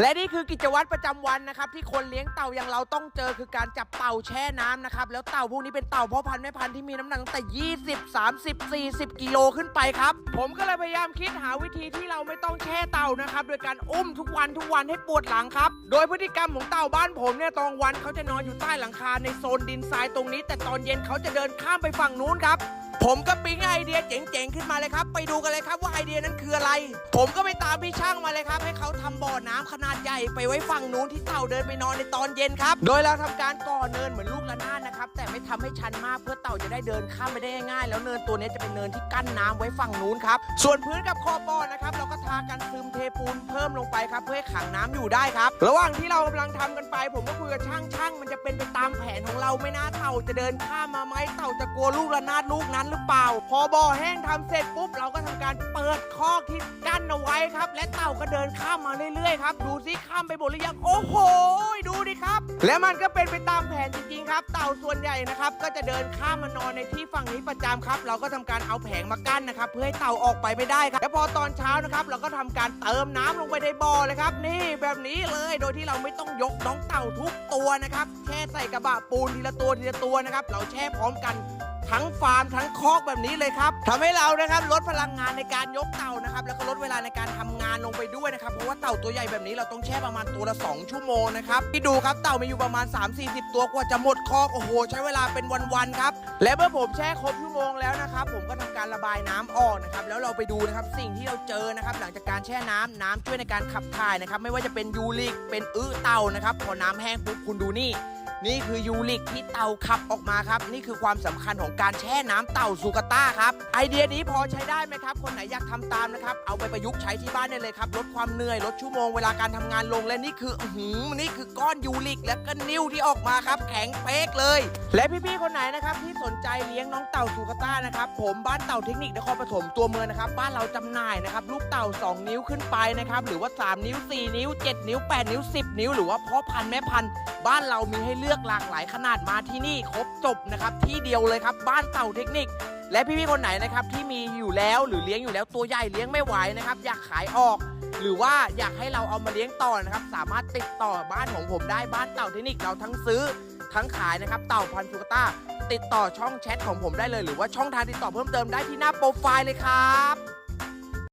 และนี่คือกิจวัตรประจำวันนะครับ ที่คนเลี้ยงเต่าอย่างเราต้องเจอคือการจับเต่าแช่น้ำนะครับ แล้วเต่าพวกนี้เป็นเต่าพ่อพันธุ์แม่พันธุ์ที่มีน้ำหนักตั้งแต่ 20 30 40 กิโลขึ้นไปครับ ผมก็เลยพยายามคิดหาวิธีที่เราไม่ต้องแช่เต่านะครับ โดยการอุ้มทุกวันทุกวันให้ปวดหลังครับ โดยพฤติกรรมของเต่าบ้านผมเนี่ยตอนวันเขาจะนอนอยู่ใต้หลังคาในโซนดินทรายตรงนี้ แต่ตอนเย็นเขาจะเดินข้ามไปฝั่งนู้นครับ ผมก็ปิ๊งไอเดียเจ๋งๆขึ้นมาเลยครับ ไปดูกันเลยครับว่าไอเดียนั้นคืออะไร ผมก็ไปตามพี่ช่างมาเลยครับให้ บ่อน้ำขนาดใหญ่ไปไว้ฝั่งนู้นที่เต่าเดินไปนอนในตอนเย็นครับ โดยเราทำการก่อเนินเหมือนลูกระนาดนะครับ แต่ไม่ทำให้ชันมากเพื่อเต่าจะได้เดินข้ามไปได้ง่ายๆ แล้วเนินตัวนี้จะเป็นเนินที่กั้นน้ำไว้ฝั่งนู้นครับ ส่วนพื้นกับขอบบ่อนะครับเราก็ทากันซึมเทปูนเพิ่มลงไปครับเพื่อให้ขังน้ำอยู่ได้ครับ ระหว่างที่เรากำลังทำกันไป ผมก็คุยกับช่างช่างมันจะเป็นไปตามแผนของเราไหม่น่าเต่าจะเดินข้ามมาไหมเต่าจะกลัวลูกระนาดลูกนั้นหรือเปล่า พอบ่อแห้งทำเสร็จปุ๊บเราก็ทำการเปิดคอกที่กั้นเอาไว้ครับ และเต่าก็เดินข้ามมาเรื่อยๆครับ ดูซิข้ามไปหมดหรือยัง โอ้โห ดูดิครับ และมันก็เป็นไปตามแผนจริงๆครับ เต่าส่วนใหญ่นะครับ ก็จะเดินข้ามมานอนในที่ฝั่งนี้ประจำครับ เราก็ทำการเอาแผงมากั้นนะครับ เพื่อให้เต่าออกไปไม่ได้ครับ แล้วพอตอนเช้านะครับ เราก็ทำการเติมน้ำลงไปในบ่อเลยครับ นี่แบบนี้เลย โดยที่เราไม่ต้องยกน้องเต่าทุกตัวนะครับแช่ใส่กระบะปูนทีละตัวทีละตัวนะครับ เราแช่พร้อมกัน ทั้งฟาร์มทั้งคอกแบบนี้เลยครับทำให้เรานะครับลดพลังงานในการยกเต่านะครับ แล้วก็ลดเวลาในการทำงานลงไปด้วยนะครับเพราะว่าเต่าตัวใหญ่แบบนี้เราต้องแช่ประมาณตัวละ 2 ชั่วโมงนะครับที่ดูครับเต่ามีอยู่ประมาณ 3-40 ตัวกว่าจะหมดคอกโอ้โหใช้เวลาเป็นวันๆครับและเมื่อผมแช่ครบชั่วโมงแล้วนะครับผมก็ทำการระบายน้ำออกนะครับแล้วเราไปดูนะครับสิ่งที่เราเจอนะครับหลังจากการแช่น้ำน้ำช่วยในการขับถ่ายนะครับไม่ว่าจะเป็นยูริกเป็นอื้อเต่านะครับพอน้ำแห้งปุ๊บคุณดูนี่ นี่คือยูริกที่เต่าขับออกมาครับ นี่คือความสำคัญของการแช่น้ำเต่าซูกาต้าครับ ไอเดียนี้พอใช้ได้ไหมครับ คนไหนอยากทำตามนะครับ เอาไปประยุกต์ใช้ที่บ้านได้เลยครับ ลดความเหนื่อย ลดชั่วโมงเวลาการทำงานลง และนี่คือหือนี่คือก้อนยูริก และก็นิ้วที่ออกมาครับ แข็งเป๊กเลย และพี่ๆคนไหนนะครับที่สนใจเลี้ยงน้องเต่าซูกาต้านะครับ ผมบ้านเต่าเทคนิคนครปฐมตัวเมืองนะครับ บ้านเราจำหน่ายนะครับลูกเต่า 2 นิ้วขึ้นไปนะครับ หรือว่า 3 นิ้ว 4 นิ้ว 7 นิ้ว 8 นิ้ว 10 นิ้ว หรือว่าพ่อพันธุ์แม่พันธุ์บ้านเรามีให้เลือกือกหลากหลายขนาดมาที่นี่ครบจบนะครับที่เดียวเลยครับบ้านเต่าเทคนิค และพี่ๆคนไหนนะครับที่มีอยู่แล้วหรือเลี้ยงอยู่แล้วตัวใหญ่เลี้ยงไม่ไหวนะครับอยากขายออก หรือว่าอยากให้เราเอามาเลี้ยงต่อนะครับสามารถติดต่อบ้านของผมได้บ้านเต่าเทคนิคเราทั้งซื้อทั้งขายนะครับเต่าพันธุ์ซูกต้า ติดต่อช่องแชทของผมได้เลย หรือว่าช่องทางติดต่อเพิ่มเติมได้ที่หน้าโปรไฟล์เลยครับ